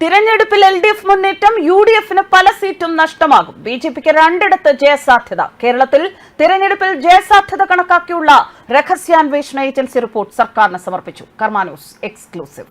തിരഞ്ഞെടുപ്പിൽ L D F മുന്നേറ്റം U D എഫിന് പല സീറ്റും നഷ്ടമാകും. ബി ജെ പിക്ക് രണ്ടിടത്ത് ജയസാധ്യത. കേരളത്തിൽ തിരഞ്ഞെടുപ്പിൽ ജയസാധ്യത കണക്കാക്കിയുള്ള രഹസ്യാന്വേഷണ ഏജൻസി റിപ്പോർട്ട് സർക്കാരിന് സമർപ്പിച്ചു. Karma News exclusive.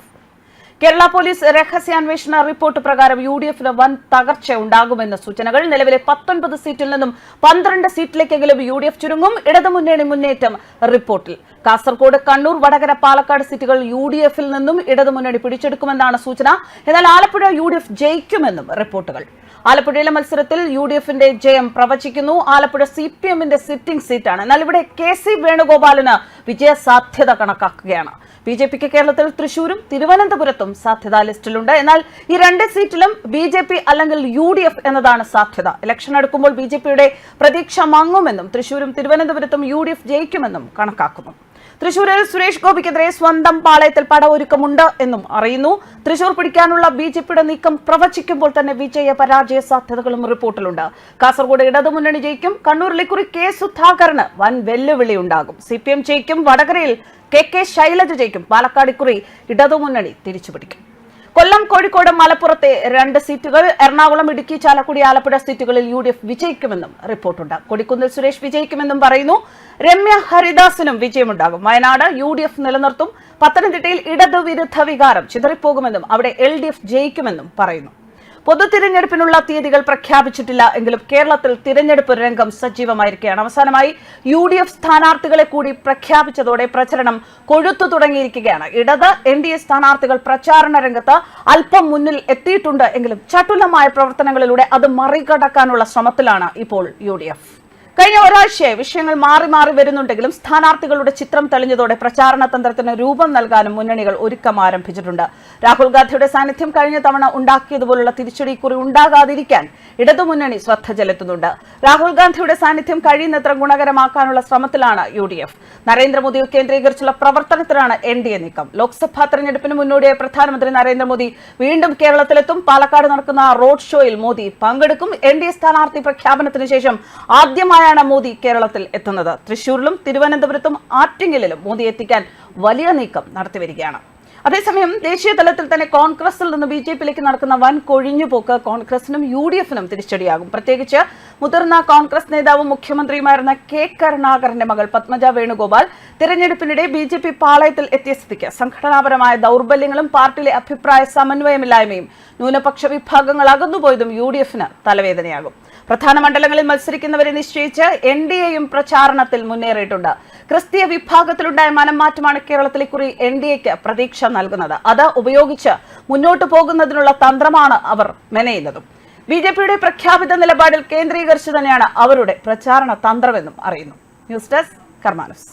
Kerala police രഹസ്യാന്വേഷണ റിപ്പോർട്ട് പ്രകാരം യു ഡി എഫിന് വൻ തകർച്ച ഉണ്ടാകുമെന്ന സൂചനകൾ നിലവിലെ പത്തൊൻപത് സീറ്റിൽ നിന്നും പന്ത്രണ്ട് സീറ്റിലേക്കെങ്കിലും യു ഡി എഫ് ചുരുങ്ങും ഇടതുമുന്നണി മുന്നേറ്റം റിപ്പോർട്ടിൽ. കാസർകോട് കണ്ണൂർ വടകര പാലക്കാട് സീറ്റുകൾ യു ഡി എഫിൽ നിന്നും ഇടതുമുന്നണി പിടിച്ചെടുക്കുമെന്നാണ് സൂചന. എന്നാൽ ആലപ്പുഴ യു ഡി എഫ് ജയിക്കുമെന്നും റിപ്പോർട്ടുകൾ. ആലപ്പുഴയിലെ മത്സരത്തിൽ യു ഡി എഫിന്റെ ജയം പ്രവചിക്കുന്നു. ആലപ്പുഴ സി പി എമ്മിന്റെ സിറ്റിംഗ് സീറ്റാണ്. എന്നാൽ ഇവിടെ കെ സി വേണുഗോപാലിന് വിജയസാധ്യത കണക്കാക്കുകയാണ്. ബി ജെ പിക്ക് കേരളത്തിൽ തൃശൂരും തിരുവനന്തപുരത്തും സാധ്യതാ ലിസ്റ്റിലുണ്ട്. എന്നാൽ ഈ രണ്ട് സീറ്റിലും ബി ജെ പി അല്ലെങ്കിൽ യു ഡി എഫ് എന്നതാണ് സാധ്യത. ഇലക്ഷൻ അടുക്കുമ്പോൾ ബി ജെ പിയുടെ പ്രതീക്ഷ മങ്ങുമെന്നും തൃശൂരും തിരുവനന്തപുരത്തും യു ഡി എഫ് ജയിക്കുമെന്നും കണക്കാക്കുന്നു. തൃശൂരിൽ സുരേഷ് ഗോപിക്കെതിരെ സ്വന്തം പാളയത്തിൽ പട ഒരുക്കമുണ്ട് എന്നും അറിയുന്നു. തൃശൂർ പിടിക്കാനുള്ള ബി ജെ പിയുടെ നീക്കം പ്രവചിക്കുമ്പോൾ തന്നെ വിജയ പരാജയ സാധ്യതകളും റിപ്പോർട്ടിലുണ്ട്. കാസർഗോഡ് ഇടതുമുന്നണി ജയിക്കും. കണ്ണൂരിൽ ഇക്കുറി കെ സുധാകരന് വൻ വെല്ലുവിളി ഉണ്ടാകും സി പി എം ജയിക്കും. വടകരയിൽ കെ കെ ശൈലജ ജയിക്കും. പാലക്കാട് ഇക്കുറി ഇടതുമുന്നണി തിരിച്ചുപിടിക്കും. കൊല്ലം കോഴിക്കോട് മലപ്പുറത്തെ രണ്ട് സീറ്റുകൾ എറണാകുളം ഇടുക്കി ചാലക്കുടി ആലപ്പുഴ സീറ്റുകളിൽ യു ഡി എഫ് വിജയിക്കുമെന്നും റിപ്പോർട്ടുണ്ട്. കൊടിക്കുന്നിൽ സുരേഷ് വിജയിക്കുമെന്നും പറയുന്നു. രമ്യ ഹരിദാസിനും വിജയമുണ്ടാകും. വയനാട് യു ഡി എഫ് നിലനിർത്തും. പത്തനംതിട്ടയിൽ ഇടതുവിരുദ്ധ വികാരം ചിതറിപ്പോകുമെന്നും അവിടെ എൽ ഡി എഫ് ജയിക്കുമെന്നും പറയുന്നു. പൊതു തിരഞ്ഞെടുപ്പിനുള്ള തീയതികൾ പ്രഖ്യാപിച്ചിട്ടില്ല എങ്കിലും കേരളത്തിൽ തിരഞ്ഞെടുപ്പ് രംഗം സജീവമായിരിക്കുകയാണ്. അവസാനമായി യു ഡി എഫ് സ്ഥാനാർത്ഥികളെ കൂടി പ്രഖ്യാപിച്ചതോടെ പ്രചരണം കൊഴുത്തു തുടങ്ങിയിരിക്കുകയാണ്. ഇടത് എൻ ഡി എ സ്ഥാനാർത്ഥികൾ പ്രചാരണ രംഗത്ത് അല്പം മുന്നിൽ എത്തിയിട്ടുണ്ട് എങ്കിലും ചട്ടുലമായ പ്രവർത്തനങ്ങളിലൂടെ അത് മറികടക്കാനുള്ള ശ്രമത്തിലാണ് ഇപ്പോൾ യു ഡി എഫ്. കഴിഞ്ഞ ഒരാഴ്ചയായി വിഷയങ്ങൾ മാറി മാറി വരുന്നുണ്ടെങ്കിലും സ്ഥാനാർത്ഥികളുടെ ചിത്രം തെളിഞ്ഞതോടെ പ്രചാരണ തന്ത്രത്തിന് രൂപം നൽകാനും മുന്നണികൾ ഒരുക്കം ആരംഭിച്ചിട്ടുണ്ട്. രാഹുൽ ഗാന്ധിയുടെ സാന്നിധ്യം കഴിഞ്ഞ തവണ ഉണ്ടാക്കിയതുപോലുള്ള തിരിച്ചടി കുറി ഉണ്ടാകാതിരിക്കാൻ ഇടതുമുന്നണി ശ്രദ്ധ ചെലുത്തുന്നുണ്ട്. രാഹുൽ ഗാന്ധിയുടെ സാന്നിധ്യം കഴിയുന്നത്ര ഗുണകരമാക്കാനുള്ള ശ്രമത്തിലാണ് യു ഡി എഫ്. നരേന്ദ്രമോദിയെ കേന്ദ്രീകരിച്ചുള്ള പ്രവർത്തനത്തിലാണ് എൻ ഡി എ നീക്കം. ലോക്സഭാ തെരഞ്ഞെടുപ്പിന് മുന്നോടിയായി പ്രധാനമന്ത്രി നരേന്ദ്രമോദി വീണ്ടും കേരളത്തിലെത്തും. പാലക്കാട് നടക്കുന്ന റോഡ് ഷോയിൽ മോദി പങ്കെടുക്കും. എൻ ഡി എ സ്ഥാനാർത്ഥി പ്രഖ്യാപനത്തിന് ശേഷം ആദ്യമായാണ് മോദി കേരളത്തിൽ എത്തുന്നത്? തൃശൂരിലും തിരുവനന്തപുരത്തും ആറ്റിങ്ങലിലും മോദി എത്തിക്കാൻ വലിയ നീക്കം നടത്തിവരികയാണ് അതേസമയം ദേശീയ തലത്തിൽ തന്നെ കോൺഗ്രസിൽ നിന്ന് ബി ജെ പിയിലേക്ക് നടക്കുന്ന വൻ കൊഴിഞ്ഞുപോക്ക് കോൺഗ്രസിനും യു ഡി എഫിനും തിരിച്ചടിയാകും. പ്രത്യേകിച്ച് മുതിർന്ന കോൺഗ്രസ് നേതാവും മുഖ്യമന്ത്രിയുമായിരുന്ന കെ കരുണാകരന്റെ മകൾ പത്മജ വേണുഗോപാൽ തിരഞ്ഞെടുപ്പിനിടെ ബി ജെ പി പാളയത്തിൽ എത്തിയ സ്ഥിതിക്ക് സംഘടനാപരമായ ദൗർബല്യങ്ങളും പാർട്ടിയിലെ അഭിപ്രായ സമന്വയമില്ലായ്മയും ന്യൂനപക്ഷ വിഭാഗങ്ങൾ അകന്നുപോയതും യു ഡി എഫിന് തലവേദനയാകും. പ്രധാന മണ്ഡലങ്ങളിൽ മത്സരിക്കുന്നവരെ നിശ്ചയിച്ച് എൻ ഡി എയും പ്രചാരണത്തിൽ മുന്നേറിയിട്ടുണ്ട്. ക്രിസ്തീയ വിഭാഗത്തിലുണ്ടായ മനംമാറ്റമാണ് കേരളത്തിൽ ഇക്കുറി എൻ ഡി എക്ക് പ്രതീക്ഷ നൽകുന്നത്. അത് ഉപയോഗിച്ച് മുന്നോട്ടു പോകുന്നതിനുള്ള തന്ത്രമാണ് അവർ മെനയുന്നതും. ബി ജെ പിയുടെ പ്രഖ്യാപിത നിലപാടിൽ കേന്ദ്രീകരിച്ചു തന്നെയാണ് അവരുടെ പ്രചാരണ തന്ത്രമെന്നും അറിയുന്നു. News desk Karma News.